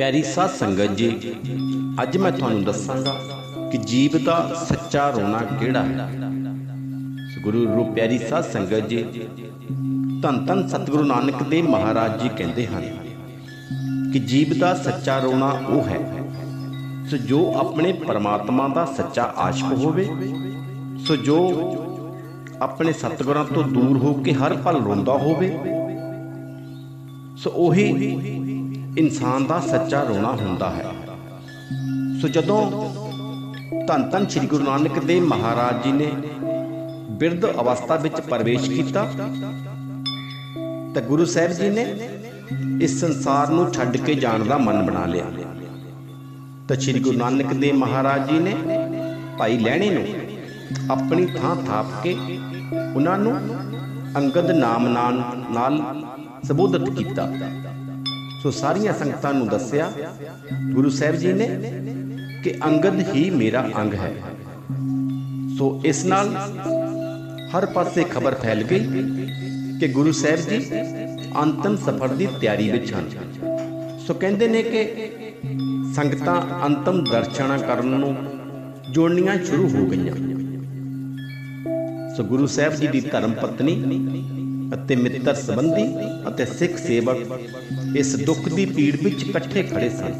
ਪਿਆਰੀ ਸਾਧ ਸੰਗਤ ਜੀ, ਅੱਜ ਮੈਂ ਤੁਹਾਨੂੰ ਦੱਸਾਂਗਾ ਕਿ ਜੀਵ ਦਾ ਸੱਚਾ ਰੋਣਾ ਕਿਹੜਾ ਹੈ। ਗੁਰੂ ਰੂਪ ਪਿਆਰੀ ਸਾਧ ਸੰਗਤ ਜੀ, ਧੰਨ ਧੰਨ ਸਤਿਗੁਰੂ ਨਾਨਕ ਦੇਵ ਮਹਾਰਾਜ ਜੀ ਕਹਿੰਦੇ ਹਨ ਕਿ ਜੀਵ ਦਾ ਸੱਚਾ ਰੋਣਾ ਉਹ ਹੈ, ਸੋ ਜੋ ਆਪਣੇ ਪਰਮਾਤਮਾ ਦਾ ਸੱਚਾ ਆਸ਼ਿਕ ਹੋਵੇ, ਸੋ ਜੋ ਆਪਣੇ ਸਤਿਗੁਰਾਂ ਤੋਂ ਦੂਰ ਹੋ ਕੇ ਹਰ ਪਲ ਰੋਂਦਾ ਹੋਵੇ, ਸੋ ਉਹੀ ਇਨਸਾਨ ਦਾ ਸੱਚਾ ਰੋਣਾ ਹੁੰਦਾ ਹੈ। ਸੋ ਜਦੋਂ ਧੰਨ ਧੰਨ ਸ੍ਰੀ ਗੁਰੂ ਨਾਨਕ ਦੇਵ ਮਹਾਰਾਜ ਜੀ ਨੇ ਬਿਰਧ ਅਵਸਥਾ ਵਿੱਚ ਪ੍ਰਵੇਸ਼ ਕੀਤਾ, ਤਾਂ ਗੁਰੂ ਸਾਹਿਬ ਜੀ ਨੇ ਇਸ ਸੰਸਾਰ ਨੂੰ ਛੱਡ ਕੇ ਜਾਣ ਦਾ ਮਨ ਬਣਾ ਲਿਆ। ਤਾਂ ਸ੍ਰੀ ਗੁਰੂ ਨਾਨਕ ਦੇਵ ਮਹਾਰਾਜ ਜੀ ਨੇ ਭਾਈ ਲਹਿਣੇ ਨੂੰ ਆਪਣੀ ਥਾਂ ਥਾਪ ਕੇ ਉਹਨਾਂ ਨੂੰ ਅੰਗਦ ਨਾਮ ਨਾਲ ਨਾਲ ਸੰਬੋਧਿਤ ਕੀਤਾ। ਸੋ ਸਾਰੀਆਂ ਸੰਗਤਾਂ ਨੂੰ ਦੱਸਿਆ, ਗੁਰੂ ਸਾਹਿਬ ਜੀ ਨੇ ਕਿ ਅੰਗਦ ਹੀ ਮੇਰਾ ਅੰਗ ਹੈ। ਸੋ ਇਸ ਨਾਲ ਹਰ ਪਾਸੇ ਖਬਰ ਫੈਲ ਗਈ ਕਿ ਗੁਰੂ ਸਾਹਿਬ ਜੀ ਅੰਤਮ ਸਫ਼ਰ ਦੀ ਤਿਆਰੀ ਵਿੱਚ ਹਨ। ਸੋ ਕਹਿੰਦੇ ਨੇ ਕਿ ਸੰਗਤਾਂ ਅੰਤਮ ਦਰਸ਼ਨਾਂ ਕਰਨ ਨੂੰ ਜੋੜਨੀਆਂ ਸ਼ੁਰੂ ਹੋ ਗਈਆਂ। ਸੋ ਗੁਰੂ ਸਾਹਿਬ ਜੀ ਦੀ ਧਰਮ ਪਤਨੀ ਅਤੇ ਮਿੱਤਰ ਸੰਬੰਧੀ ਅਤੇ ਸਿੱਖ ਸੇਵਕ ਇਸ ਦੁੱਖ ਦੀ ਪੀੜ ਵਿੱਚ ਇਕੱਠੇ ਖੜੇ ਸਨ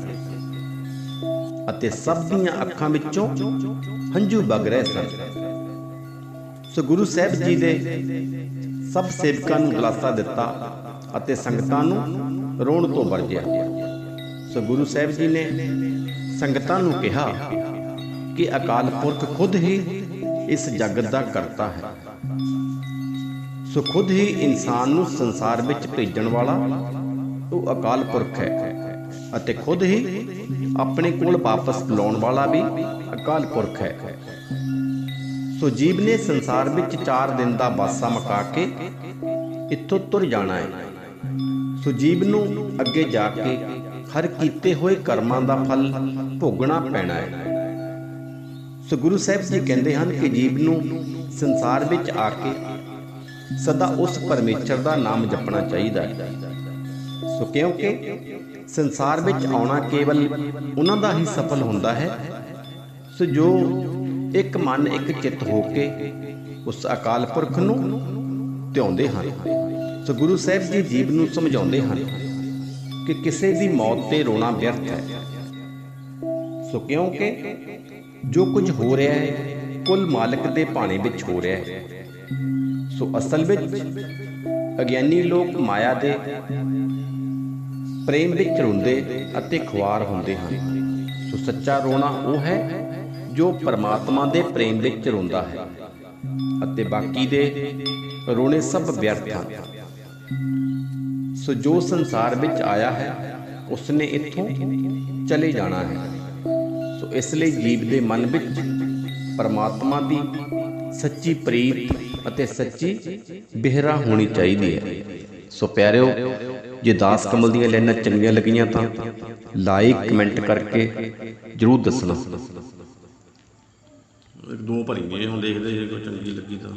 ਅਤੇ ਸਭ ਦੀਆਂ ਅੱਖਾਂ ਵਿੱਚੋਂ ਹੰਝੂ ਵਗ ਰਹੇ ਸਨ। ਸੋ ਗੁਰੂ ਸਾਹਿਬ ਜੀ ਦੇ ਸਭ ਸੇਵਕਾਂ ਨੂੰ ਦਿਲਾਸਾ ਦਿੱਤਾ ਅਤੇ ਸੰਗਤਾਂ ਨੂੰ ਰੋਣ ਤੋਂ ਵਰਜਿਆ। ਸੋ ਗੁਰੂ ਸਾਹਿਬ ਜੀ ਨੇ ਸੰਗਤਾਂ ਨੂੰ ਕਿਹਾ ਕਿ ਅਕਾਲ ਪੁਰਖ ਖੁਦ ਹੀ ਇਸ ਜਗਤ ਦਾ ਕਰਤਾ ਹੈ। ਸੋ ਖੁਦ ਹੀ ਇਨਸਾਨ ਨੂੰ ਸੰਸਾਰ ਵਿੱਚ ਭੇਜਣ ਵਾਲਾ ਉਹ ਅਕਾਲ ਪੁਰਖ ਹੈ ਅਤੇ ਖੁਦ ਹੀ ਆਪਣੇ ਕੋਲ ਵਾਪਸ ਬੁਲਾਉਣ ਵਾਲਾ ਵੀ ਅਕਾਲ ਪੁਰਖ ਹੈ। ਸੋ ਜੀਵ ਨੇ ਸੰਸਾਰ ਵਿੱਚ 4 ਦਿਨ ਦਾ ਵਾਸਾ ਮਕਾ ਕੇ ਇੱਥੋਂ ਤੁਰ ਜਾਣਾ ਹੈ। ਸੋ ਜੀਵ ਨੂੰ ਅੱਗੇ ਜਾ ਕੇ ਹਰ ਕੀਤੇ ਹੋਏ ਕਰਮਾਂ ਦਾ ਫਲ ਭੋਗਣਾ ਪੈਣਾ ਹੈ। ਸੋ ਗੁਰੂ ਸਾਹਿਬ ਜੀ ਕਹਿੰਦੇ ਹਨ ਕਿ ਜੀਵ ਨੂੰ ਸੰਸਾਰ ਵਿੱਚ ਆ ਕੇ ਸਦਾ ਉਸ ਪਰਮੇਸ਼ਰ ਦਾ ਨਾਮ ਜਪਣਾ ਚਾਹੀਦਾ ਹੈ। ਸੋ ਕਿਉਂਕਿ ਸੰਸਾਰ ਵਿੱਚ ਆਉਣਾ ਕੇਵਲ ਉਹਨਾਂ ਦਾ ਹੀ ਸਫਲ ਹੁੰਦਾ ਹੈ, ਸੋ ਜੋ ਇੱਕ ਮਨ ਇੱਕ ਚਿੱਤ ਹੋ ਕੇ ਉਸ ਅਕਾਲ ਪੁਰਖ ਨੂੰ ਧਿਆਉਂਦੇ ਹਨ, ਸੋ ਗੁਰੂ ਸਾਹਿਬ ਜੀ ਜੀਵ ਨੂੰ ਸਮਝਾਉਂਦੇ ਹਨ ਕਿ ਕਿਸੇ ਦੀ ਮੌਤ ਤੇ ਰੋਣਾ ਵਿਅਰਥ ਹੈ। ਸੋ ਕਿਉਂਕਿ ਜੋ ਕੁਝ ਹੋ ਰਿਹਾ ਹੈ ਕੁੱਲ ਮਾਲਕ ਦੇ ਭਾਣੇ ਵਿੱਚ ਹੋ ਰਿਹਾ ਹੈ। ਸੋ ਅਸਲ ਵਿੱਚ ਅਗਿਆਨੀ ਲੋਕ ਮਾਇਆ ਦੇ ਪ੍ਰੇਮ ਵਿੱਚ ਰੋਂਦੇ ਅਤੇ ਖੁਆਰ ਹੁੰਦੇ ਹਨ। ਸੋ ਸੱਚਾ ਰੋਣਾ ਉਹ ਹੈ ਜੋ ਪਰਮਾਤਮਾ ਦੇ ਪ੍ਰੇਮ ਵਿੱਚ ਰੋਂਦਾ ਹੈ ਅਤੇ ਬਾਕੀ ਦੇ ਰੋਣੇ ਸਭ ਵਿਅਰਥ ਹਨ। ਸੋ ਜੋ ਸੰਸਾਰ ਵਿੱਚ ਆਇਆ ਹੈ, ਉਸਨੇ ਇੱਥੋਂ ਚਲੇ ਜਾਣਾ ਹੈ। ਸੋ ਇਸ ਲਈ ਜੀਵ ਦੇ ਮਨ ਵਿੱਚ ਪਰਮਾਤਮਾ ਦੀ ਸੱਚੀ ਪ੍ਰੀਤ ਅਤੇ ਸੱਚੀ ਬਿਹਰਾ ਹੋਣੀ ਚਾਹੀਦੀ ਹੈ। ਸੋ ਪਿਆਰਿਓ, ਜੇ ਦਾਸ ਕਮਲ ਦੀਆਂ ਲਾਈਨਾਂ ਚੰਗੀਆਂ ਲੱਗੀਆਂ ਤਾਂ ਲਾਈਕ ਕਮੈਂਟ ਕਰਕੇ ਜਰੂਰ ਦੱਸਣਾ। ਇੱਕ ਦੋ ਭਰੀਏ ਹੁਣ ਦੇਖਦੇ ਜੇ ਕੋਈ ਚੰਗੀ ਲੱਗੀ ਤਾਂ।